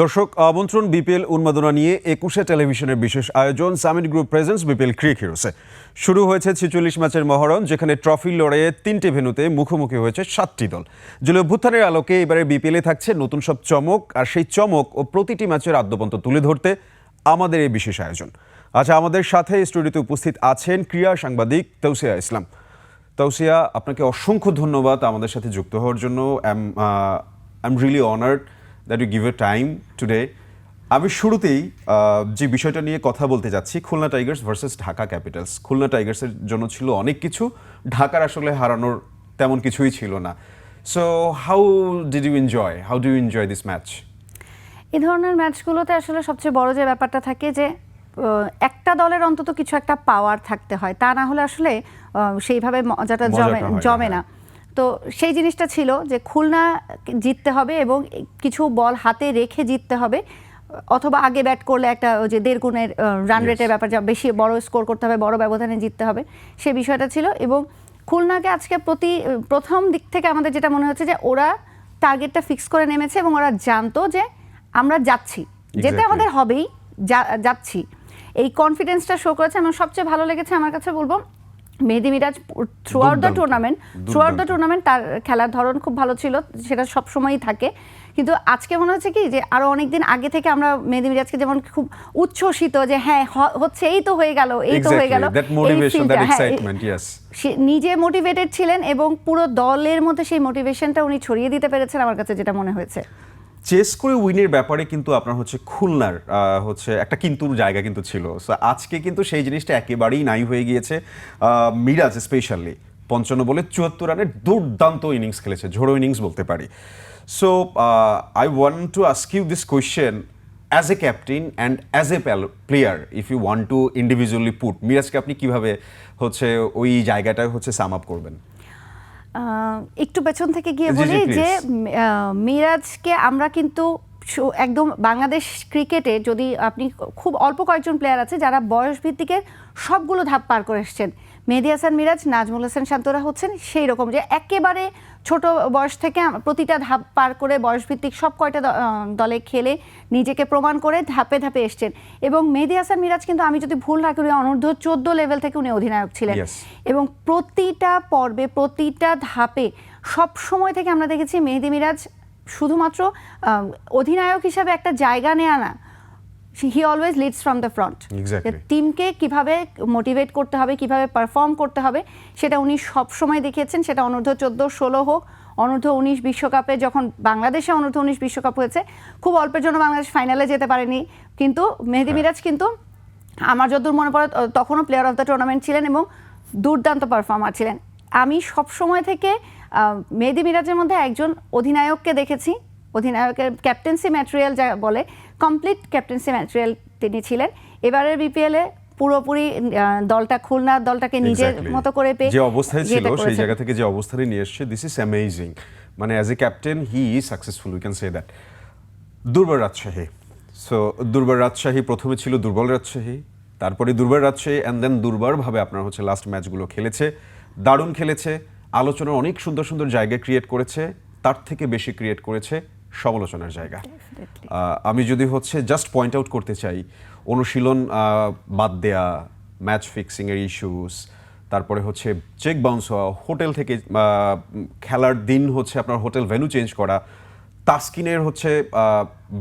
দর্শক, আমন্ত্রণ বিপিএল উন্মাদনা নিয়ে একুশে টেলিভিশনের বিশেষ আয়োজন Summit group presents BPL cric হিরোসে। শুরু হয়েছে ছেচল্লিশ ম্যাচের মহরণ, যেখানে ট্রফি লড়াইয়ে তিনটি ভেন্যুতে মুখোমুখি হয়েছে সাতটি দল। জুলে অভ্যুত্থানের আলোকে এবারে বিপিএলে থাকছে নতুন সব চমক, আর সেই চমক ও প্রতিটি ম্যাচের আদ্যপন্ত তুলে ধরতে আমাদের এই বিশেষ আয়োজন। আচ্ছা আমাদের সাথে স্টুডিওতে উপস্থিত আছেন ক্রীড়া সাংবাদিক তৌসিয়া ইসলাম। তৌসিয়া, আপনাকে অসংখ্য ধন্যবাদ আমাদের সাথে যুক্ত হওয়ার জন্য। I am really honoured that you give a time today আমি শুরুতেই যে বিষয়টা নিয়ে কথা বলতে যাচ্ছি Khulna Tigers versus Dhaka Capitals Khulna টাইগার্সের জন্য ছিল অনেক কিছু ঢাকার আসলে হারানোর তেমন কিছুই ছিল না। So how did you enjoy how do you enjoy this match এই ধরনের ম্যাচগুলোতে আসলে সবচেয়ে বড় যে ব্যাপারটা থাকে যে একটা দলের অন্তত কিছু একটা পাওয়ার থাকতে হয়। তা না হলে আসলে সেইভাবে মজাটা মজাটা জমে জমে না। তো সেই জিনিসটা ছিল যে খুলনা জিততে হবে এবং কিছু বল হাতে রেখে জিততে হবে অথবা আগে ব্যাট করলে একটা ওই যে দেড় গুণের রান রেটের ব্যাপার যা বেশি বড় স্কোর করতে হবে বড় ব্যবধানে জিততে হবে সে বিষয়টা ছিল। এবং খুলনাকে আজকে প্রতি প্রথম দিক থেকে আমাদের যেটা মনে হচ্ছে যে ওরা টার্গেটটা ফিক্স করে নেমেছে এবং ওরা জানতো যে আমরা যাচ্ছি। যেতে আমাদের হবেই যা- যাচ্ছি। এই কনফিডেন্সটা শো করেছে। এবং সবচেয়ে ভালো লেগেছে আমার কাছে বলব Mehedi Miraz throughout the tournament throughout the tournament তার খেলার ধরন খুব ভালো ছিল সেটা সব সময়ই থাকে। কিন্তু আজকে মনে হচ্ছে কি যে আরও অনেকদিন আগে থেকে আমরা মেহেদি মিরাজকে যেমন খুব উচ্ছ্বসিত যে হ্যাঁ হচ্ছে এই তো হয়ে গেল এই তো হয়ে গেল হ্যাঁ, নিজে মোটিভেটেড ছিলেন এবং পুরো দলের মধ্যে সেই মোটিভেশনটা উনি ছড়িয়ে দিতে পেরেছেন আমার কাছে যেটা মনে হয়েছে। চেস করে উইনের ব্যাপারে কিন্তু আপনার হচ্ছে খুলনার হচ্ছে একটা কিন্তুর জায়গা কিন্তু ছিল। সো আজকে কিন্তু সেই জিনিসটা একেবারেই নাই হয়ে গিয়েছে। মিরাজ স্পেশালি পঞ্চান্ন বলে চুয়াত্তর রানের দুর্দান্ত ইনিংস খেলেছে, ঝোড়ো ইনিংস বলতে পারি। So I want to ask you this question as a captain and as a player if you want to individually put মিরাজকে আপনি কীভাবে হচ্ছে ওই জায়গাটায় হচ্ছে সাম আপ করবেন? একটু পেছন থেকে গিয়ে বলি যে মিরাজকে আমরা কিন্তু একদম বাংলাদেশ ক্রিকেটে যদি আপনি খুব অল্প কয়েকজন প্লেয়ার আছে যারা বয়স ভিত্তিকে সবগুলো ধাপ পার করে এসছেন মেহেদি হাসান মিরাজ নাজমুল হাসান শান্তরা হচ্ছেন সেই রকম যে একেবারে ছোট বয়স থেকে প্রতিটা ধাপ পার করে বয়স ভিত্তিক সব কয়টা দলে খেলে নিজেকে প্রমাণ করে ধাপে ধাপে এসছেন। এবং মেহেদি হাসান মিরাজ কিন্তু আমি যদি ভুল না করি অনূর্ধ্ব চোদ্দ লেভেল থেকে উনি অধিনায়ক ছিলেন। এবং প্রতিটা পর্বে প্রতিটা ধাপে সব সময় থেকে আমরা দেখেছি মেহেদি মিরাজ শুধুমাত্র অধিনায়ক হিসাবে একটা জায়গা নেয়া না he always leads from the front টিমকে কীভাবে মোটিভেট করতে হবে কীভাবে পারফর্ম করতে হবে সেটা উনি সব সময় দেখিয়েছেন। সেটা অনূর্ধ্ব চোদ্দ ষোলো হোক অনূর্ধ্ব উনিশ বিশ্বকাপে যখন বাংলাদেশে অনূর্ধ্ব উনিশ বিশ্বকাপ হয়েছে খুব অল্পের জন্য বাংলাদেশ ফাইনালে যেতে পারেনি। কিন্তু মেহেদি মিরাজ কিন্তু আমার যতদূর মনে পড়ে তখনও প্লেয়ার অফ দ্য টুর্নামেন্ট ছিলেন এবং দুর্দান্ত পারফর্মার ছিলেন। আমি সব সময় থেকে মেহেদি মিরাজের মধ্যে একজন অধিনায়ককে দেখেছি। অধিনায়কের ক্যাপ্টেন্সি ম্যাটেরিয়াল যা বলে কমপ্লিট ক্যাপ্টেন্সি ম্যাটেরিয়াল তিনি ছিলেন। এবারের বিপিএলে পুরোপুরি দলটা খুলনার দলটাকে নিজের মতো করে পেয়ে যে অবস্থায় ছিল সেই জায়গা থেকে যে অবস্থানে নিয়ে এসছে দিস ইজ অ্যামেজিং মানে as a captain he is successful we can say that দুর্বল রাজশাহী। সো দুর্বল রাজশাহী প্রথমে ছিল দুর্বল রাজশাহী তারপরে দুর্বল রাজশাহী অ্যান্ড দেন দুর্বারভাবে আপনার হচ্ছে লাস্ট ম্যাচগুলো খেলেছে দারুণ খেলেছে আলোচনার অনেক সুন্দর সুন্দর জায়গা ক্রিয়েট করেছে তার থেকে বেশি ক্রিয়েট করেছে সমালোচনার জায়গা। আমি যদি হচ্ছে জাস্ট পয়েন্ট আউট করতে চাই অনুশীলন বাদ দেয়া ম্যাচ ফিক্সিং এর ইস্যুস তারপরে হচ্ছে চেক বাউন্স হওয়া হোটেল থেকে খেলার দিন হচ্ছে আপনার হোটেল ভেন্যু চেঞ্জ করা তাস্কিনের হচ্ছে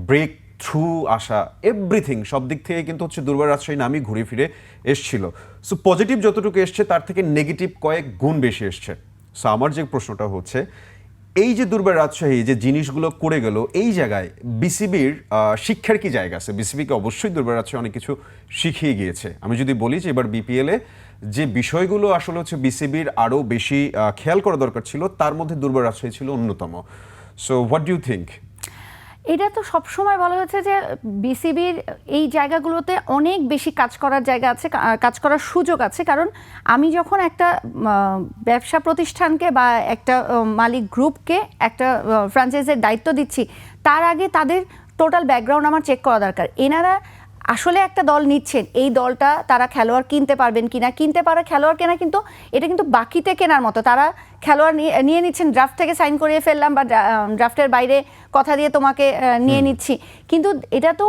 ব্রেক থ্রু আসা এভরিথিং সব দিক থেকে কিন্তু হচ্ছে দুর্বার রাজশাহী নামই ঘুরে ফিরে এসছিল। সো পজিটিভ যতটুকু এসছে তার থেকে নেগেটিভ কয়েক গুণ বেশি এসছে। সো আমার যে প্রশ্নটা হচ্ছে এই যে দুর্বার রাজশাহী যে জিনিসগুলো করে গেল, এই জায়গায় বিসিবির শিক্ষার কি জায়গা আছে? বিসিবিকে অবশ্যই দুর্বার রাজশাহী অনেক কিছু শিখিয়ে গিয়েছে? আমি যদি বলি যে এবার বিপিএলে যে বিষয়গুলো আসলে হচ্ছে বিসিবির আরও বেশি খেয়াল করা দরকার ছিল, তার মধ্যে দুর্বার রাজশাহী ছিল অন্যতম। সো হোয়াট ডু থিঙ্ক এটা তো সবসময় বলা হয়েছে যে বিসিবির এই জায়গাগুলোতে অনেক বেশি কাজ করার জায়গা আছে কাজ করার সুযোগ আছে। কারণ আমি যখন একটা ব্যবসা প্রতিষ্ঠানকে বা একটা মালিক গ্রুপকে একটা ফ্রাঞ্চাইজের দায়িত্ব দিচ্ছি, তার আগে তাদের টোটাল ব্যাকগ্রাউন্ড আমার চেক করা দরকার। এনারা আসলে একটা দল নিচ্ছেন এই দলটা তারা খেলোয়াড় কিনতে পারবেন কিনা কিনতে পারা খেলোয়াড় কেনা কিন্তু এটা কিন্তু বাকিতে কেনার মতো। তারা খেলোয়াড় নিয়ে নিচ্ছেন ড্রাফট থেকে সাইন করিয়ে ফেললাম বা ড্রাফটের বাইরে কথা দিয়ে তোমাকে নিয়ে নিচ্ছি। কিন্তু এটা তো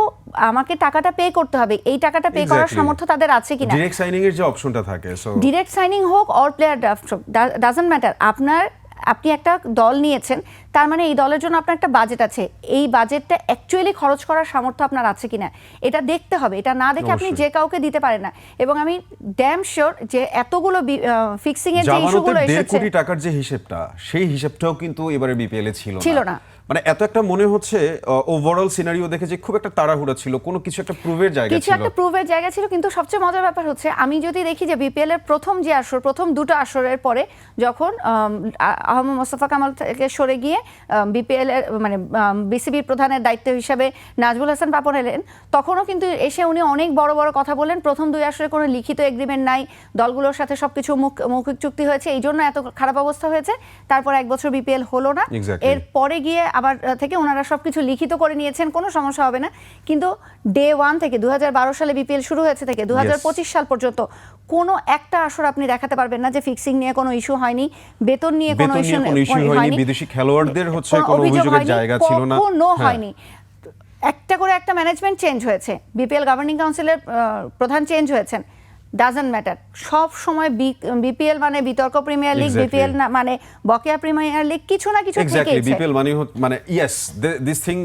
আমাকে টাকাটা পে করতে হবে এই টাকাটা পে করার সামর্থ্য তাদের আছে কিনা? ডিরেক্ট সাইনিং এর যে অপশনটা থাকে সো ডিরেক্ট সাইনিং হোক অর প্লেয়ার ড্রাফট হোক ডাজন্ট ম্যাটার আপনার আপনি একটা দল নিয়েছেন তার মানে এই দলের জন্য আপনার একটা বাজেট আছে। এই বাজেটটা অ্যাকচুয়ালি খরচ করার সামর্থ্য আপনার আছে কিনা এটা দেখতে হবে। এটা না দেখে আপনি যে কাউকে দিতে পারেন না। এবং আমি ড্যাম শিওর যে এতগুলো ফিক্সিং এর যে ইস্যুগুলো এসেছে কোটি টাকার যে হিসেবটা সেই হিসেবটাও কিন্তু এবারে বিপিএল এ ছিল ছিল না। মানে এত একটা মনে হচ্ছে ওভারঅল সিনারিও দেখে যে খুব একটা তাড়াহুড়া ছিল কোনো কিছু একটা প্রুভের জায়গা কিছু একটা প্রুভের জায়গা ছিল কিন্তু সবচেয়ে মজার ব্যাপার হচ্ছে আমি যদি দেখি যে বিপিএল এর প্রথম যে আসর প্রথম দুটো আসরের পরে যখন আহমদ মোস্তফা কামাল থেকে সরে গিয়ে বিপিএল এর মানে বিসিবির প্রধানের দায়িত্ব হিসাবে নাজবুল হাসান পাপন এলেন তখনও কিন্তু এসে উনি অনেক বড় বড় কথা বললেন। প্রথম দুই আসরে কোনো লিখিত এগ্রিমেন্ট নাই দলগুলোর সাথে সবকিছু মুখ মৌখিক চুক্তি হয়েছে এই জন্য এত খারাপ অবস্থা হয়েছে তারপর এক বছর বিপিএল হলো না। Exactly. এর পরে গিয়ে আবার থেকে ওনারা সবকিছু লিখিত করে নিয়েছেন কোনো সমস্যা হবে না। কিন্তু ডে ওয়ান থেকে দুহাজার বারো সালে বিপিএল শুরু হয়েছে থেকে দুহাজার পঁচিশ সাল পর্যন্ত কোনো একটা আসর আপনি দেখাতে পারবেন না যে ফিক্সিং নিয়ে কোনো ইস্যু হয়নি বেতন নিয়ে কোনো ইস্যু কোনো হয়নি বিদেশি খেলোয়াড়দের হচ্ছে কোনো অভিযোগের জায়গা ছিল না। কখনো হ্যাঁ। হয়নি। একটা করে একটা ম্যানেজমেন্ট চেঞ্জ হয়েছে। বিপিএল গভর্নিং কাউন্সিলের প্রধান চেঞ্জ হয়েছেন। ডাজন্ট ম্যাটার সব সময় বিপিএল মানে বিতর্ক প্রিমিয়ার লিগ বিপিএল না মানে বকেয়া প্রিমিয়ার লিগ কিছু না কিছু এক্স্যাক্টলি বিপিএল মানে মানে yes this thing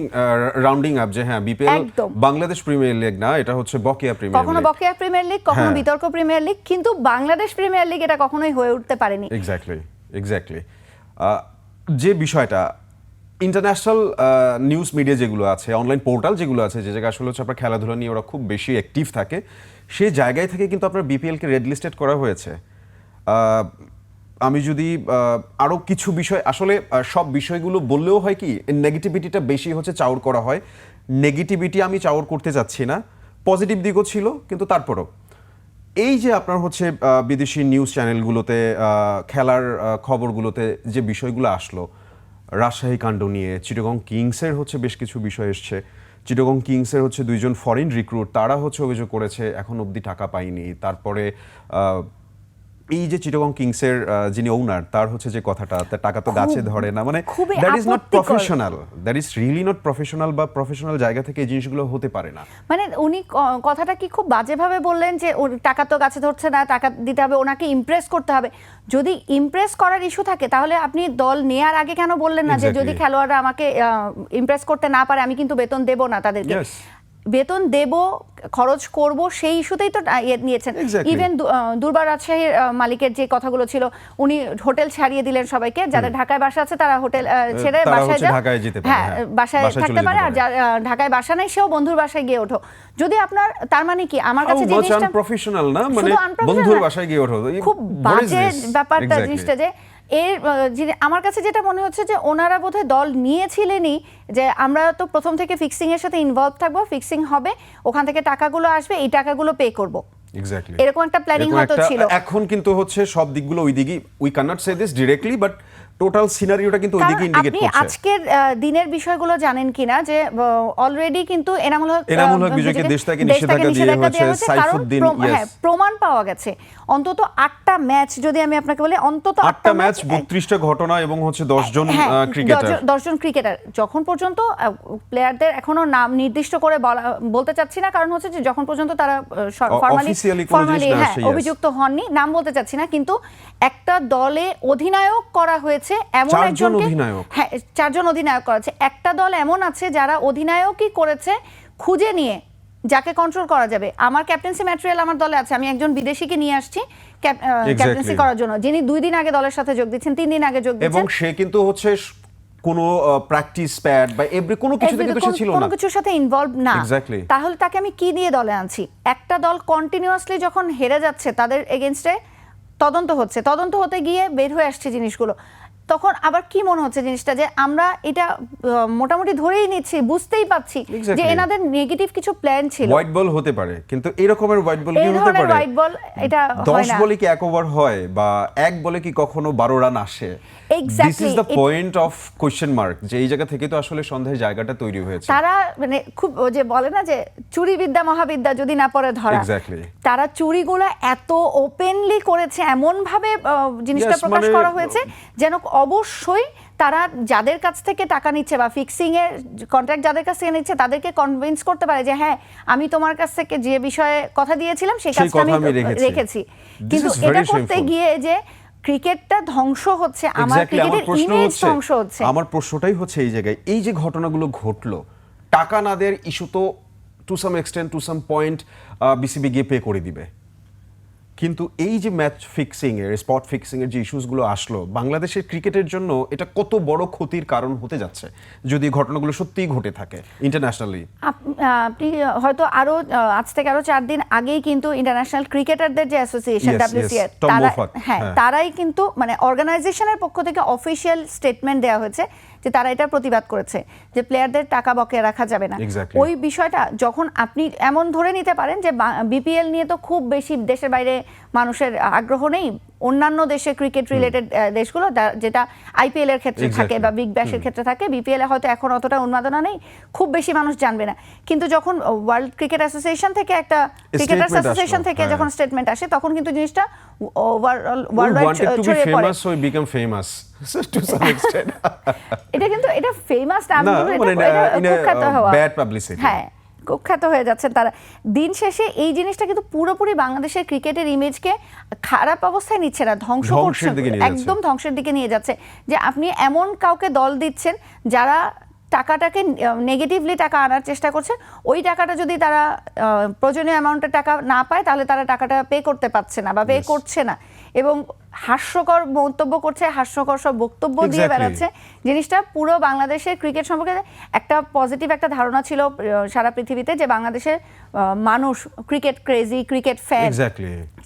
rounding up যে হ্যাঁ বিপিএল বাংলাদেশ প্রিমিয়ার লিগ না এটা হচ্ছে বকেয়া প্রিমিয়ার কখনো বকেয়া প্রিমিয়ার লিগ কখনো হ্যাঁ। বিতর্ক প্রিমিয়ার লিগ কিন্তু বাংলাদেশ প্রিমিয়ার লিগ এটা কখনোই হয়ে উঠতে পারেনি। এক্স্যাক্টলি এক্স্যাক্টলি যে বিষয়টা ইন্টারন্যাশনাল নিউজ মিডিয়া যেগুলো আছে অনলাইন পোর্টাল যেগুলো আছে যে জায়গায় আসলে হচ্ছে আপনার খেলাধুলা নিয়ে ওরা খুব বেশি অ্যাক্টিভ থাকে সেই জায়গায় থেকে কিন্তু আপনার বিপিএলকে রেড লিস্টেড করা হয়েছে। আমি যদি আহ, আরও কিছু বিষয় আসলে সব বিষয়গুলো বললেও হয় কি নেগেটিভিটিটা বেশি হচ্ছে চাউর করা হয়। নেগেটিভিটি আমি চাউর করতে চাচ্ছি না। পজিটিভ দিকও ছিল কিন্তু তারপরও। এই যে আপনার হচ্ছে বিদেশি নিউজ চ্যানেলগুলোতে খেলার খবরগুলোতে যে বিষয়গুলো আসলো রাজশাহী কাণ্ড নিয়ে চিটাগং কিংসের হচ্ছে বেশ কিছু বিষয় এসছে। চিটাগং কিংসের হচ্ছে দুইজন ফরেন রিক্রুট, তারা হচ্ছে অভিযোগ করেছে, এখন অবধি টাকা পায়নি। তারপরে এই যে চিটাগং কিংসের যিনি ওনার তার হচ্ছে যে কথাটা তার টাকা তো গাছে ধরে না। মানে that is not professional that is really not professional বা প্রফেশনাল জায়গা থেকে এই জিনিসগুলো হতে পারে না। মানে উনি কথাটা কি খুব বাজেভাবে বললেন যে টাকা তো গাছে ধরছে না টাকা দিতে হবে ওনাকে ইমপ্রেস করতে হবে। যদি ইমপ্রেস করার ইস্যু থাকে তাহলে আপনি দল নেয়ার আগে কেন বললেন না যে যদি খেলোয়াড়রা আমাকে ইমপ্রেস করতে না পারে আমি কিন্তু বেতন দেব না তাদেরকে. বেতন দেব খরচ করব সেই ইস্যুতেই তো ইয়ে নিয়েছেন। ইভেন দুর্বার রাজশাহীর মালিকের যে কথাগুলো ছিল উনি হোটেল ছাড়িয়ে দিলেন সবাইকে। যাদের ঢাকায় বাসা আছে তারা হোটেল ছেড়ে বাসায় হ্যাঁ হ্যাঁ। বাসায় থাকতে পারে আর ঢাকায় বাসা নেই সেও বন্ধুর বাসায় গিয়ে ওঠো। যদি আপনার তার মানে কি আমার কাছে যে জিনিসটা প্রফেশনাল না মানে বন্ধুর বাসায় গিয়ে ওঠো। খুব বাজে ব্যাপারটা জিনিসটা যে এর আমার কাছে যেটা মনে হচ্ছে যে ওনারা বোধহয় দল নিয়েছিলেনই যে আমরা তো প্রথম থেকে ফিক্সিং এর সাথে ইনভলভ থাকব ফিক্সিং হবে ওখান থেকে টাকাগুলো আসবে এই টাকাগুলো পে করব. এরকম একটা প্ল্যানিং হয়তো ছিল এখন কিন্তু হচ্ছে সব দিকগুলো ওই দিকেই we can not say this directly but total সিনারিওটা কিন্তু ওই কারণ দিকে ইন্ডিকেট আপনি করছে। আজকের দিনের বিষয়গুলো জানেন কিনা যে অলরেডি কিন্তু এনামুল হক এনামুল হক বিজয়কে দেশ থেকে নিষেধাজ্ঞা দিয়ে হয়েছে, সাইফুদ্দিন, হ্যাঁ, প্রমাণ পাওয়া গেছে। অন্তত আটটা ম্যাচ যদি আমি আপনাকে বলি অন্তত আটটা ম্যাচ বত্রিশটা ঘটনা এবং হচ্ছে দশ জন ক্রিকেটার দশজন- দশজন ক্রিকেটার যখন পর্যন্ত প্লেয়ারদের এখনও নাম নির্দিষ্ট করে বলা বলতে চাচ্ছি না কারণ হচ্ছে যে যখন পর্যন্ত তারা ফর্মালি হ্যাঁ yes. অভিযুক্ত হননি নাম বলতে চাচ্ছি না কিন্তু একটা দলে অধিনায়ক করা হয়েছে এমন চারজন একজনকে অধিনায়ক। হ্যাঁ চারজন অধিনায়ক করা হয়েছে একটা দল এমন আছে যারা অধিনায়কই করেছে খুঁজে নিয়ে যাকে কন্ট্রোল করা যাবে। আমার ক্যাপ্টেন্সি ম্যাটেরিয়াল আমার দলে আছে আমি একজন বিদেশিকে নিয়ে আসছি ক্যাপ্টেন্সি করার জন্য। যিনি দুই দিন আগে দলের সাথে যোগ দিচ্ছেন তিন দিন আগে যোগ দিচ্ছেন। এবং সে কিন্তু হচ্ছে কোনো প্র্যাকটিস প্যাড বা এভরি কোনো কিছুতে কিন্তু সে ছিল কোনো কিছুর সাথে ইনভলভ না. তাহলে তাকে আমি কি দিয়ে দলে আনছি? একটা দল কন্টিনিউয়াসলি যখন হেরে যাচ্ছে তাদের এগেনস্টে তদন্ত হচ্ছে। তদন্ত হতে গিয়ে বের হয়ে আসছে জিনিসগুলো। তখন আবার কি মনে হচ্ছে জিনিসটা? যে আমরা এটা মোটামুটি ধরেই নিচ্ছি বুঝতেই পাচ্ছি যে এনাদের নেগেটিভ কিছু প্ল্যান ছিল। হোয়াইট বল হতে পারে কিন্তু এরকমের হোয়াইট বল কি হতে পারে? হোয়াইট বল এটা হয় দশ না বলে কি এক ওভার হয় বা এক বলে কি কখনো বারো রান আসে? This is the point of question mark যে এই জায়গা থেকে তো আসলে সন্দেহের জায়গাটা তৈরি হয়েছে। তারা মানে খুব ও যে বলে না যে চুরি বিদ্যা মহাবিদ্যা যদি না পড়ে ধরা। Exactly. তারা চুরিগুলো এত ওপেনলি করেছে এমন ভাবে জিনিসটা প্রকাশ মানে- করা হয়েছে যেন অবশ্যই তারা যাদের কাছ থেকে টাকা নিচ্ছে বা ফিক্সিং এর কন্ট্রাক্ট যাদের কাছ থেকে নিচ্ছে তাদেরকে কনভিন্স করতে পারে যে হ্যাঁ আমি তোমার কাছ থেকে যে বিষয়ে কথা দিয়েছিলাম সেই কাজটা আমি রেখেছি। কিন্তু এটা করতে গিয়ে যে ক্রিকেটটা ধ্বংস হচ্ছে আমার ক্রিকেটের ইমেজ ধ্বংস হচ্ছে। আমার প্রশ্নটাই হচ্ছে এই জায়গায় এই যে ঘটনাগুলো ঘটলো টাকা না দেওয়ার ইস্যু তো to some extent to some point BCB গিয়ে পে করে দিবে। কিন্তু এই যে ম্যাচ ফিক্সিং এর স্পট ফিক্সিং এর যে ইস্যুসগুলো আসলো বাংলাদেশের ক্রিকেটের জন্য এটা কত বড় ক্ষতির কারণ হতে যাচ্ছে যদি ঘটনাগুলো সত্যিই ঘটে থাকে ইন্টারন্যাশনালি আপনি হয়তো আরও আজ থেকে আরও চার দিন আগেই কিন্তু ইন্টারন্যাশনাল ক্রিকেটারদের যে অ্যাসোসিয়েশন ডাব্লিউসিএ তারা হ্যাঁ হ্যাঁ। তারাই কিন্তু মানে অর্গানাইজেশনের পক্ষ থেকে অফিসিয়াল স্টেটমেন্ট দেওয়া হয়েছে যে তারা এটা প্রতিবাদ করেছে যে প্লেয়ারদের টাকা বকেয়া রাখা যাবে না। ওই বিষয়টা যখন আপনি এমন ধরে নিতে পারেন যে বিপিএল নিয়ে তো খুব বেশি দেশের বাইরে মানুষের আগ্রহ নেই। অন্যান্য দেশে ক্রিকেট রিলেটেড দেশগুলো যেটা আইপিএল এর ক্ষেত্রে থাকে বা বিগ ব্যাশের ক্ষেত্রে থাকে বিপিএল এ হয়তো এখন অতটা উন্মাদনা নেই খুব বেশি মানুষ জানবে না। কিন্তু যখন ওয়ার্ল্ড ক্রিকেট অ্যাসোসিয়েশন থেকে একটা ক্রিকেটার্স অ্যাসোসিয়েশন থেকে হ্যাঁ। যখন স্টেটমেন্ট আসে তখন কিন্তু জিনিসটা ওয়ার্ল্ড ছড়িয়ে পড়ে। to এটা কিন্তু এটা ফেমাস না আমি মানে এটা- uh, হওয়া। publicity. হ্যাঁ। কুখ্যাত হয়ে যাচ্ছেন তারা। দিন শেষে এই জিনিসটা কিন্তু পুরোপুরি বাংলাদেশের ক্রিকেটের ইমেজকে খারাপ অবস্থায় নিচ্ছে না ধ্বংস করছে। একদম ধ্বংসের দিকে নিয়ে যাচ্ছে। যে আপনি এমন কাউকে দল দিচ্ছেন যারা টাকাটাকে নেগেটিভলি টাকা আনার চেষ্টা করছে ওই টাকাটা যদি তারা প্রয়োজনীয় অ্যামাউন্টের টাকা না পায় তাহলে তারা টাকাটা পে করতে পারছে না বা পে করছে না। এবং হাস্যকর মন্তব্য করছে হাস্যকর সব বক্তব্য দিয়ে বেড়াচ্ছে। জিনিসটা পুরো বাংলাদেশের ক্রিকেট সম্পর্কে একটা পজিটিভ একটা ধারণা ছিল সারা পৃথিবীতে যে বাংলাদেশের মানুষ ক্রিকেট ক্রেজি ক্রিকেট ফ্যান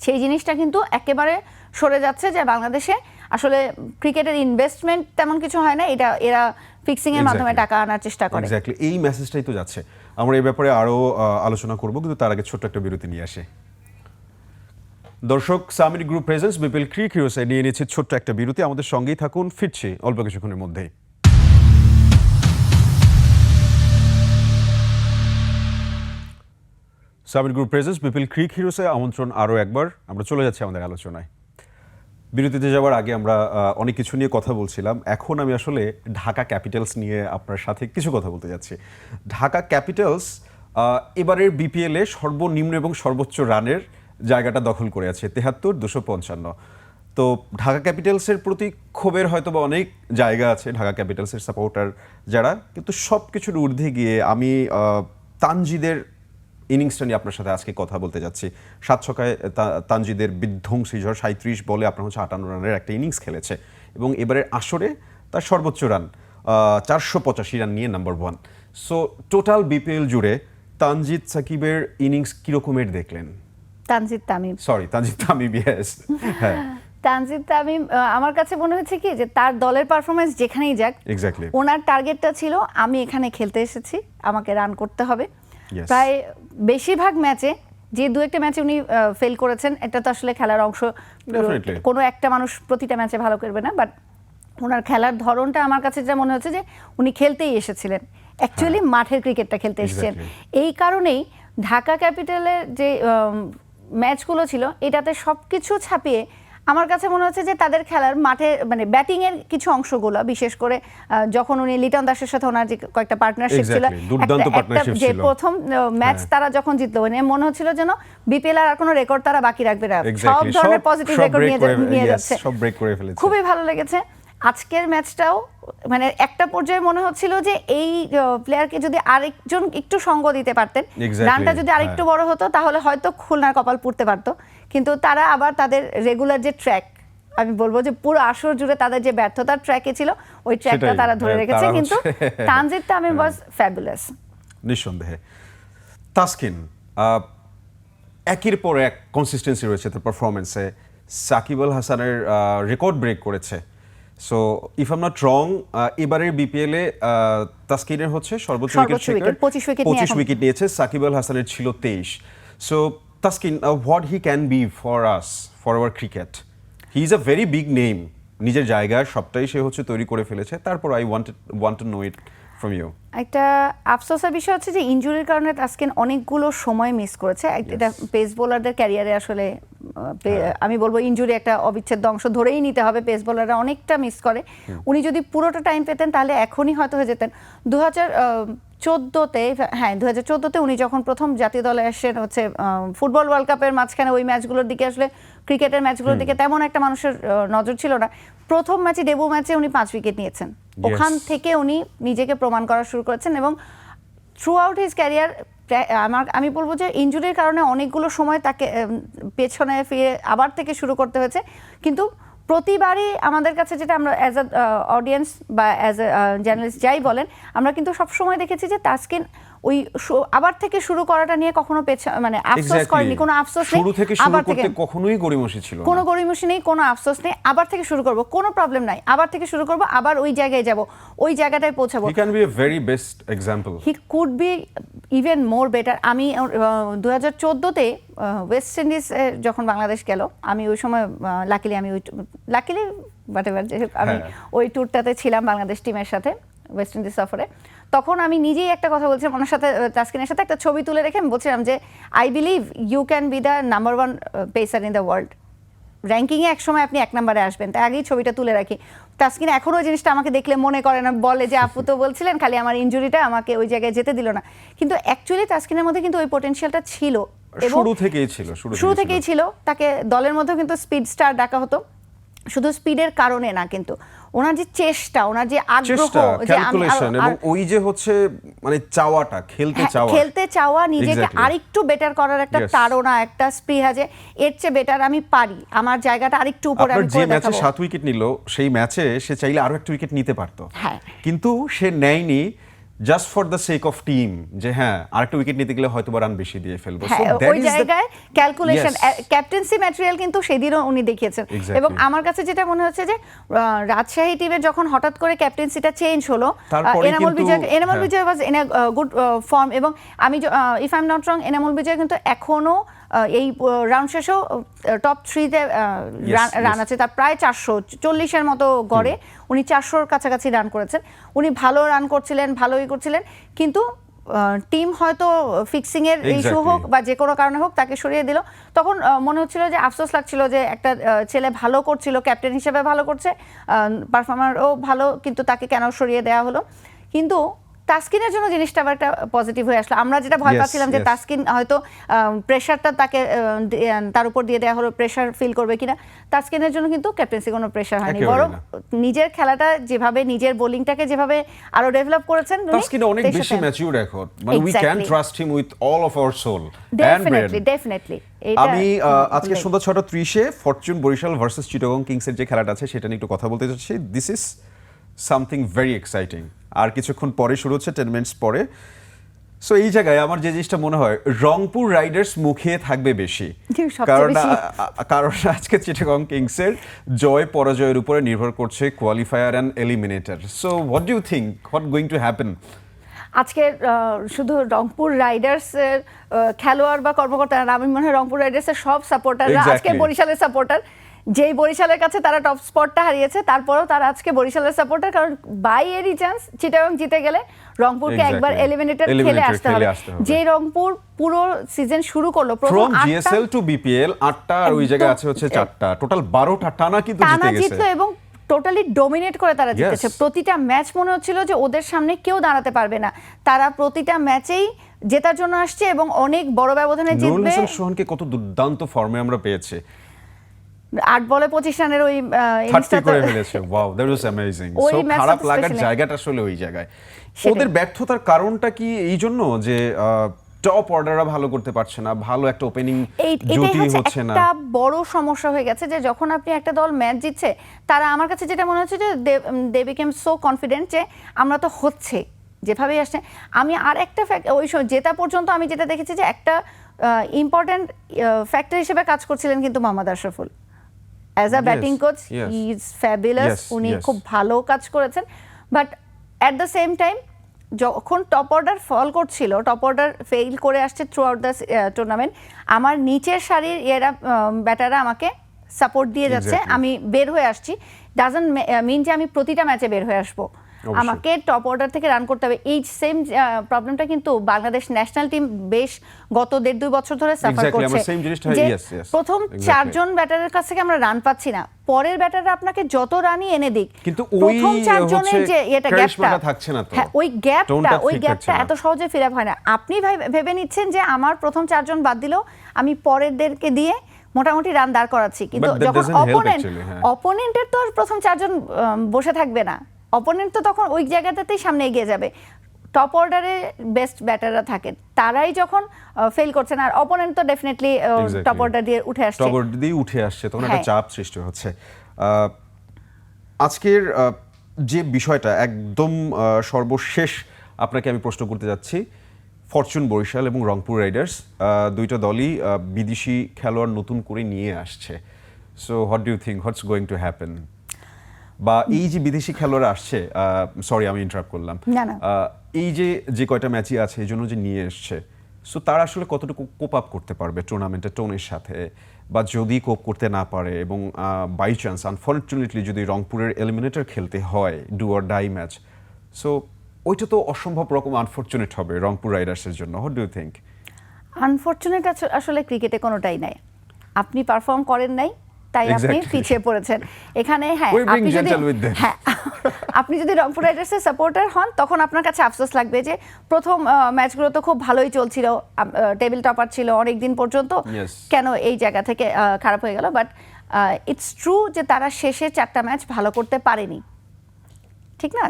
সেই জিনিসটা কিন্তু একেবারে সরে যাচ্ছে যে বাংলাদেশে আসলে ক্রিকেটের ইনভেস্টমেন্ট তেমন কিছু হয় না এটা এরা ফিক্সিং এর মাধ্যমে টাকা আনার চেষ্টা করে। এক্স্যাক্টলি এই মেসেজটাই তো যাচ্ছে। আমরা এই ব্যাপারে আরও আলোচনা করব কিন্তু তার আগে ছোট্ট একটা বিরতি নিয়ে আসে। দর্শক, Summit group presents BPL cric হিরোসে নিয়ে নিচ্ছে ছোট্ট একটা বিরতি। আমাদের সঙ্গেই থাকুন, ফিরছি অল্প কিছুক্ষণের মধ্যেই Summit group presents BPL cric হিরোসে আমন্ত্রণ আরও একবার। আমরা চলে যাচ্ছি আমাদের আলোচনায়। বিরতিতে যাওয়ার আগে আমরা অনেক কিছু নিয়ে কথা বলছিলাম। এখন আমি আসলে ঢাকা ক্যাপিটালস নিয়ে আপনার সাথে কিছু কথা বলতে যাচ্ছি। ঢাকা ক্যাপিটালস এবারের বিপিএলে সর্বনিম্ন এবং সর্বোচ্চ রানের জায়গাটা দখল করে আছে, তেহাত্তর, দুশো পঞ্চান্ন। তো ঢাকা ক্যাপিটালসের প্রতি ক্ষোভের হয়তো বা অনেক জায়গা আছে, ঢাকা ক্যাপিটালসের সাপোর্টার যারা, কিন্তু সব কিছুর ঊর্ধ্বে গিয়ে আমি তানজিদের ইনিংসটা নিয়ে আপনার সাথে আজকে কথা বলতে যাচ্ছি। সাত ছকায় তানজিদের বিধ্বংসী ঝড় সাঁত্রিশ বলে আপনার হচ্ছে আটান্ন রানের একটা ইনিংস খেলেছে এবং এবারের আসরে তার সর্বোচ্চ রান চারশো পঁচাশি রান নিয়ে number one. So total BPL জুড়ে তানজিদ সাকিবের ইনিংস কীরকমের দেখলেন? তানজিদ তামিম। সরি তানজিদ তামিম ইয়েস হ্যাঁ। তানজিদ তামিম আমার কাছে মনে হচ্ছে কি যে তার দলের পারফরমেন্স যেখানেই যাক এক্স্যাক্টলি ওনার টার্গেটটা ছিল আমি এখানে খেলতে এসেছি আমাকে রান করতে হবে. প্রায় বেশিরভাগ ম্যাচে যে দু একটা ম্যাচে উনি ফেল করেছেন এটা তো আসলে খেলার অংশ। কোনো একটা মানুষ প্রতিটা ম্যাচে ভালো করবে না বাট ওনার খেলার ধরনটা আমার কাছে যেটা মনে হচ্ছে যে উনি খেলতেই এসেছিলেন। অ্যাকচুয়ালি মাঠের ক্রিকেটটা খেলতে এসেছেন। এই কারণেই ঢাকা ক্যাপিটালের যে ম্যাচগুলো ছিল এটাতে সব কিছু ছাপিয়ে আমার কাছে মনে হচ্ছে যে তাদের খেলার মাঠে মানে ব্যাটিং এর কিছু অংশগুলো বিশেষ করে যখন উনি লিটন দাসের সাথে ওনার যে কয়েকটা পার্টনারশিপ ছিল যে প্রথম ম্যাচ হ্যাঁ। তারা যখন জিতলো মানে মনে হচ্ছিল যেন বিপিএল আর কোনো রেকর্ড তারা বাকি রাখবে না। সব ধরনের পজিটিভ রেকর্ড নিয়ে যাচ্ছে। খুবই ভালো লেগেছে। আজকের ম্যাচটাও মানে একটা পর্যায়ে মনে হচ্ছিল যে এই প্লেয়ারকে যদি আরেকজন একটু সঙ্গ দিতে পারতেন রানটা যদি আরেকটু হ্যাঁ। বড় হতো তাহলে হয়তো খুলনার কপাল পুড়তে পারতো। কিন্তু তারা আবার তাদের রেগুলার যে ট্র্যাক আমি বলব যে পুরো আসর জুড়ে তাদের যে ব্যর্থতার ট্র্যাকে ছিল ওই ট্র্যাকটা তারা ধরে হ্যাঁ, রেখেছে। কিন্তু তানজিদ তামিম ওয়াজ ফ্যাবুলাস নিঃসন্দেহে। তাসকিন একের পর এক কনসিস্টেন্সি রয়েছে তার পারফরমেন্সে সাকিব আল হাসানের রেকর্ড ব্রেক করেছে। So if I'm not wrong এবারের বিপিএল এ তাসকিনের হচ্ছে সর্বোচ্চ উইকেট wicket, 25 wicket নিয়ে পঁচিশ উইকেট নিয়েছে সাকিব আল হাসানের ছিল তেইশ। So Taskin what he can be for us for our cricket he is a very big name নিজের জায়গায় সবটাই সে হচ্ছে তৈরি করে ফেলেছে। তারপর I want want to know it from you একটা আফসোসের বিষয় হচ্ছে যে ইনজুরির কারণে তাসকিন অনেকগুলো সময় মিস করেছে। এটা পেস বোলারদের ক্যারিয়ারে আসলে। আমি বলব ইনজুরি একটা অবিচ্ছেদ্য অংশ ধরেই নিতে হবে পেস বোলাররা অনেকটা মিস করে। উনি যদি পুরোটা টাইম পেতেন তাহলে এখনই হয়তো হয়ে যেতেন। দু হাজার চোদ্দোতে হ্যাঁ দু হাজার চোদ্দোতে উনি যখন প্রথম জাতীয় দলে আসেন হচ্ছে ফুটবল ওয়ার্ল্ড কাপের মাঝখানে ওই ম্যাচগুলোর দিকে আসলে ক্রিকেটের ম্যাচগুলোর দিকে তেমন একটা মানুষের নজর ছিল না। প্রথম ম্যাচে ডেবু ম্যাচে উনি পাঁচ উইকেট নিয়েছেন। ওখান থেকে উনি নিজেকে প্রমাণ করা শুরু করেছেন এবং থ্রু আউট হিজ ক্যারিয়ার আমার, আমি বলব যে ইনজুরির কারণে অনেকগুলো সময় তাকে পেছনে ফিরে আবার থেকে শুরু করতে হয়েছে। কিন্তু প্রতিবারই আমাদের কাছে যেটা আমরা অ্যাজ আ অডিয়েন্স বা অ্যাজ এ জার্নালিস্ট যাই বলেন, আমরা কিন্তু সবসময় দেখেছি যে তাসকিন ওই আবার থেকে শুরু করাটা নিয়ে কখনো মানে আফসোস করেনি কোনো আফসোস নেই শুরু থেকে শুরু করতে কখনোই গরিমসি ছিল কোনো গরিমসি নেই কোনো আফসোস নেই আবার থেকে শুরু করব কোনো প্রবলেম নাই আবার থেকে শুরু করব আবার ওই জায়গায় যাব ওই জায়গাটায় পৌঁছাবো। He can be a very best example. He could be even more better আমি দু হাজার চোদ্দোতে ওয়েস্ট ইন্ডিজ যখন বাংলাদেশ গেল আমি ওই সময় লাকিলি আমি ওই লাকিলি বাট আমি হ্যাঁ। ওই ট্যুরটাতে ছিলাম বাংলাদেশ টিমের সাথে ওয়েস্ট ইন্ডিজ সফরে। তখন আমি নিজেই একটা কথা বলছিলাম ওনার সাথে তাসকিনের সাথে একটা ছবি তুলে রেখে আমি বলছিলাম যে I believe you can be the number one pacer in the world র্যাঙ্কিংয়ে এক সময় আপনি এক নম্বরে আসবেন তাই আগেই ছবিটা তুলে রাখি। তাসকিন এখনও ওই জিনিসটা আমাকে দেখলে মনে করে না বলে যে আপু তো বলছিলেন খালি আমার ইনজুরিটা আমাকে ওই জায়গায় যেতে দিল না। কিন্তু অ্যাকচুয়ালি তাসকিনের মধ্যে কিন্তু ওই পোটেনশিয়ালটা ছিল। শুরু থেকেই ছিল শুরু থেকেই ছিল। তাকে দলের মধ্যেও কিন্তু স্পিড স্টার ডাকা হতো। শুধু স্পিডের কারণে না কিন্তু। ওনার যে চেষ্টা ওনার যে আগ্রহ যে ক্যালকুলেশন এবং ওই যে হচ্ছে মানে চাওয়াটা খেলতে হ্যাঁ, চাওয়া খেলতে চাওয়া নিজেকে. আরেকটু বেটার করার একটা. তাড়না একটা স্পৃহা যে এর চেয়ে বেটার আমি পারি আমার জায়গাটা আরেকটু উপরে আমি যে ম্যাচে সাত উইকেট নিল সেই ম্যাচে সে চাইলে আরও একটা উইকেট নিতে পারতো হ্যাঁ। কিন্তু সে নেয়নি just for the sake of team যে হ্যাঁ আরেকটা উইকেট নিতে গেলে হয়তো রান বেশি দিয়ে ফেলব। হ্যাঁ ওই জায়গায় ক্যালকুলেশন ক্যাপ্টেন্সি ম্যাটেরিয়াল কিন্তু সেদিনও উনি দেখিয়েছেন। এবং আমার কাছে যেটা মনে হচ্ছে যে রাজশাহী টিমের যখন হঠাৎ করে ক্যাপ্টেন্সিটা চেঞ্জ হলো Enamul Bijoy Enamul. Bijoy was in good form এবং আমি if I am not wrong Enamul Bijoy কিন্তু এখনও এই রাউন্ড শেষেও টপ থ্রিতে রান আছে। তার প্রায় চারশো চল্লিশের মতো গড়ে উনি চারশোর কাছাকাছি রান করেছেন। উনি ভালো রান করছিলেন ভালোই করছিলেন। কিন্তু টিম হয়তো ফিক্সিং এর ইস্যু হোক বা যে কোনো কারণে হোক তাকে সরিয়ে দিল। তখন মনে হচ্ছিল যে আফসোস লাগছিল যে একটা ছেলে ভালো করছিল ক্যাপ্টেন হিসেবে ভালো করছে। পারফর্মারও ভালো কিন্তু তাকে কেন সরিয়ে দেওয়া হলো? কিন্তু তাসকিনের জন্য জিনিসটা আবার একটা পজিটিভ হয়ে আসলো। আমরা যেটা ভয় পাচ্ছিলাম যে. তাসকিন হয়তো প্রেশারটা তাকে তার উপর দিয়ে দেওয়া হলো প্রেশার ফিল করবে কিনা তাসকিনের জন্য কিন্তু ক্যাপ্টেন্সি কোনো প্রেশার হয়নি। বরং নিজের খেলাটা যেভাবে নিজের বোলিংটাকে যেভাবে আরও ডেভেলপ করেছেন তাসকিন অনেক বেশি ম্যাচিউর এখন। মানে we can trust him with all of our soul definitely definitely আমি আজকে সন্ধ্যা ছটা ত্রিশে ফরচুন বরিশাল ভার্সেস চিটাগং কিংসের যে খেলাটা আছে সেটা নিয়ে একটু কথা বলতে চাচ্ছি। This is something very exciting আর কিছুক্ষণ পরে শুরু হচ্ছে টেন মিনিটস পরে। সো এই জায়গায় আমার যে জিনিসটা মনে হয় রংপুর রাইডার্স মুখে থাকবে বেশি। কারণ কারণ আজকে চিটাগং কিংসের জয় পরাজয়ের উপরে নির্ভর করছে qualifier and eliminator so what do you think what going to happen আজকে শুধু রংপুর রাইডার্স এর খেলোয়াড় বা কর্মকর্তা না, আমি মনে হয় রংপুর রাইডার্স এর সব সাপোর্টাররা আজকে বরিশালের সাপোর্টার যেই বরিশালের কাছে তারা টপ স্পটটা হারিয়েছে তারপরেও তারা আজকে বরিশালের সাপোর্টার কারণ বাই এরই চান্স চিটাগং জিতে গেলে রংপুরকে একবার এলিমিনেটর খেলে আসতে হবে। যে রংপুর পুরো সিজন শুরু করল প্রথম জিএসএল টু বিপিএল আটটা আর ওই জায়গায় আছে হচ্ছে চারটা। টোটাল বারোটা টানা কিন্তু জিতে গেছে। জিতলো এবং টোটালি ডোমিনেট করে তারা. জিতেছে। প্রতিটা ম্যাচ মনে হচ্ছিল যে ওদের সামনে কেউ দাঁড়াতে পারবে না। তারা প্রতিটা ম্যাচেই জেতার জন্য আসছে এবং অনেক বড় ব্যবধানে জিতবে। সোহানকে কত দুর্দান্ত ফর্মে আমরা পেয়েছি। আট বলে পঁচিশ রানের ওই থার্টি করে ফেলেছে। Wow that was amazing so খারাপ লাগার জায়গাটা আসলে ওই জায়গায়। ওদের ব্যর্থতার কারণটা কি এই জন্য? যে টপ অর্ডাররা ভালো করতে পারছে না ভালো একটা ওপেনিং জুটি হচ্ছে না। একটা বড় সমস্যা হয়ে গেছে যে যখন আপনি একটা দল ম্যাচ জিতছে তারা আমার কাছে যেটা মনে হচ্ছে যে দে বিকেম সো কনফিডেন্ট যে আমরা তো হচ্ছে যেভাবেই আসছে। আমি আর একটা ওই জেতা পর্যন্ত আমি যেটা দেখেছি যে একটা ইম্পর্ট্যান্ট ফ্যাক্টর হিসেবে কাজ করছিলেন কিন্তু Mohammad Ashraful. As a batting coach. He is fabulous উনি. খুব ভালো কাজ করেছেন but at the same time যখন টপ অর্ডার ফল করছিল টপ অর্ডার ফেইল করে আসছে থ্রু আউট দ্য টুর্নামেন্ট আমার নিচের সারির এরা ব্যাটাররা আমাকে সাপোর্ট দিয়ে যাচ্ছে. আমি বের হয়ে আসছি ডাজন্ট মিন যে আমি প্রতিটা ম্যাচে বের হয়ে আসব। আমাকে টপ অর্ডার থেকে রান করতে হবে। এই সেম প্রবলেমটা কিন্তু বাংলাদেশ ন্যাশনাল টিম বেশ গত দেড় দুই বছর ধরে সাফার করছে। যে প্রথম চারজন ব্যাটারের কাছ থেকে আমরা রান পাচ্ছি না। পরের ব্যাটাররা আপনাকে যত রানই এনে দিক কিন্তু ওই প্রথম চারজনের যে এটা গ্যাপটা থাকছে না তো। হ্যাঁ ওই গ্যাপটা ওই গ্যাপটা এত সহজে ফিল আপ হয় না। আপনি ভাই- ভেবে নিচ্ছেন যে আমার প্রথম চারজন বাদ দিলেও আমি পরেরদেরকে দিয়ে মোটামুটি রান দাঁড় করাচ্ছি। কিন্তু যখন অপোনেন্ট হ্যাঁ। অপোনেন্টের তো আর প্রথম চারজন বসে থাকবে না। অপোনেন্ট তো তখন ওই জায়গাটাতেই সামনে এগিয়ে যাবে। টপ অর্ডারে বেস্ট ব্যাটাররা থাকে। তারাই যখন ফেল করছেন আর অপোনেন্ট তো ডেফিনেটলি টপ অর্ডার দিয়ে উঠে আসছে। টগর দিয়ে উঠে আসছে তখন একটা হ্যাঁ। চাপ সৃষ্টি হচ্ছে। আজকের যে বিষয়টা একদম সর্বশেষ আপনাকে আমি প্রশ্ন করতে যাচ্ছি ফরচুন বরিশাল এবং রংপুর রাইডার্স দুইটা দলই বিদেশি খেলোয়াড় নতুন করে নিয়ে আসছে। So what do you think what's going to happen বা এই যে বিদেশি খেলোয়াড় আসছে সরি আমি ইন্টারাপ্ট করলাম। এই যে যে কয়টা ম্যাচই আছে এই জন্য যে নিয়ে এসছে সো তারা আসলে কতটুকু কোপ আপ করতে পারবে টুর্নামেন্টের টোনের সাথে? বা যদি কোপ করতে না পারে এবং বাই চান্স আনফর্চুনেটলি যদি রংপুরের এলিমিনেটর খেলতে হয় do or die match so ওইটা তো অসম্ভব রকম আনফর্চুনেট হবে রংপুর রাইডার্সের জন্য। হোয়াট ডু থিঙ্ক আনফর্চুনেট আসলে ক্রিকেটে কোনোটাই নাই। আপনি পারফর্ম করেন নাই তাই আপনি পিছিয়ে পড়েছেন। এখানে হ্যাঁ আপনি যদি. হ্যাঁ আপনি যদি রংপুর রাইডার্সের সাপোর্টার হন তখন আপনার কাছে আফসোস লাগবে যে প্রথম ম্যাচগুলো তো খুব ভালোই চলছিল। টেবিল টপার ছিল অনেক দিন পর্যন্ত কেন এই জায়গা থেকে খারাপ হয়ে গেল? বাট ইটস ট্রু যে তারা শেষে চারটা ম্যাচ ভালো করতে পারেনি। ঠিক না?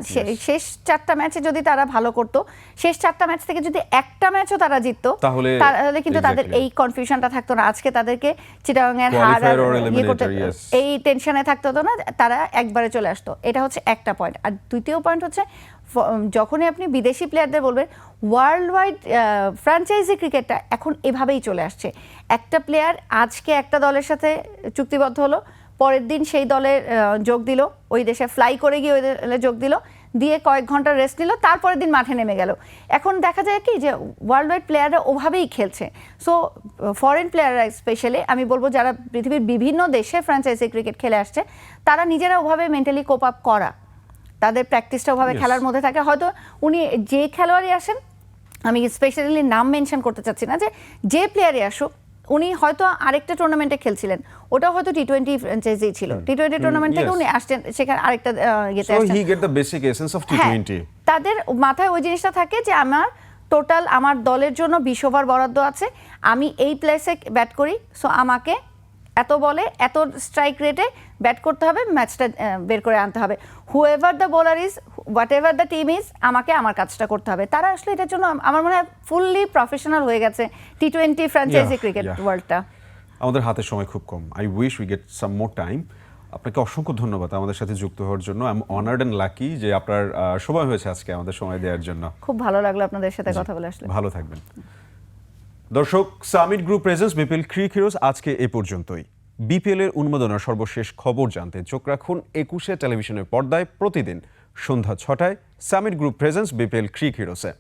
শেষ চারটা ম্যাচে যদি তারা ভালো করতো শেষ চারটা ম্যাচ থেকে যদি একটা ম্যাচও তারা জিততো তাহলে- তাহলে কিন্তু তাদের এই কনফিউশনটা থাকতো না। আজকে তাদেরকে চিটাগাং এর হার আর ইয়ে করতে এই টেনশনে থাকতো তো না তারা একবারে চলে আসতো। এটা হচ্ছে একটা পয়েন্ট আর দ্বিতীয় পয়েন্ট হচ্ছে যখনই আপনি বিদেশি প্লেয়ারদের বলবেন ওয়ার্ল্ড ওয়াইড ফ্র্যাঞ্চাইজি ক্রিকেটটা এখন এভাবেই চলে আসছে। একটা প্লেয়ার আজকে একটা দলের সাথে চুক্তিবদ্ধ হলো পরের দিন সেই দলে যোগ দিল। ওই দেশে ফ্লাই করে গিয়ে ওই দলে যোগ দিল। দিয়ে কয়েক ঘণ্টা রেস্ট নিল। তারপরের দিন মাঠে নেমে গেল। এখন দেখা যায় কি যে ওয়ার্ল্ড ওয়াইড প্লেয়াররা ওভাবেই খেলছে। সো ফরেন প্লেয়াররা স্পেশালি আমি বলব যারা পৃথিবীর বিভিন্ন দেশে ফ্র্যাঞ্চাইজি ক্রিকেট খেলে আসছে তারা নিজেরা ওভাবে মেন্টালি কোপ আপ করা। তাদের প্র্যাকটিসটা ওভাবে খেলার মধ্যে থাকে। হয়তো উনি যে খেলোয়াড়ই আসেন আমি স্পেশালি নাম মেনশন করতে চাচ্ছি না যে যে প্লেয়ারই আসুক উনি হয়তো আরেকটা টুর্নামেন্টে খেলছিলেন। ওটা হয়তো টি টোয়েন্টি ফ্র্যাঞ্চাইজি ছিল। টি টোয়েন্টি টুর্নামেন্ট থেকে উনি আসছেন সেখানে আরেকটা ইয়েতে আসছেন। He get the basic essence of T হ্যাঁ, তাদের মাথায় ওই জিনিসটা থাকে যে আমার টোটাল আমার দলের জন্য বিশ ওভার বরাদ্দ আছে আমি এই প্লেসে ব্যাট করি সো আমাকে এত বলে এত স্ট্রাইক রেটে ব্যাট করতে হবে ম্যাচটা বের করে আনতে হবে। Whoever the bowler is whatever the team is আমাকে আমার কাজটা করতে হবে। তারা আসলে এটার জন্য আমার মনে হয় ফুললি প্রফেশনাল হয়ে গেছে টি টোয়েন্টি ফ্র্যাঞ্চাইজি ক্রিকেট. ওয়ার্ল্ডটা আমাদের হাতে সময় খুব কম। I wish we get some more time আপনাকে অসংখ্য ধন্যবাদ আমাদের সাথে যুক্ত হওয়ার জন্য। I am honoured and lucky যে আপনার সময় হয়েছে আজকে আমাদের সময় দেওয়ার জন্য। খুব ভালো লাগল আপনাদের সাথে কথা বলে আসলে। ভালো থাকবেন। দর্শক Summit group presents BPL crick heroes আজকে এ পর্যন্তই। বিপিএল এর উন্মোদনার সর্বশেষ খবর জানতে চোখ রাখুন একুশে টেলিভিশনের পর্দায় প্রতিদিন সন্ধ্যা ছটায় Summit group presents BPL cric হিরোসে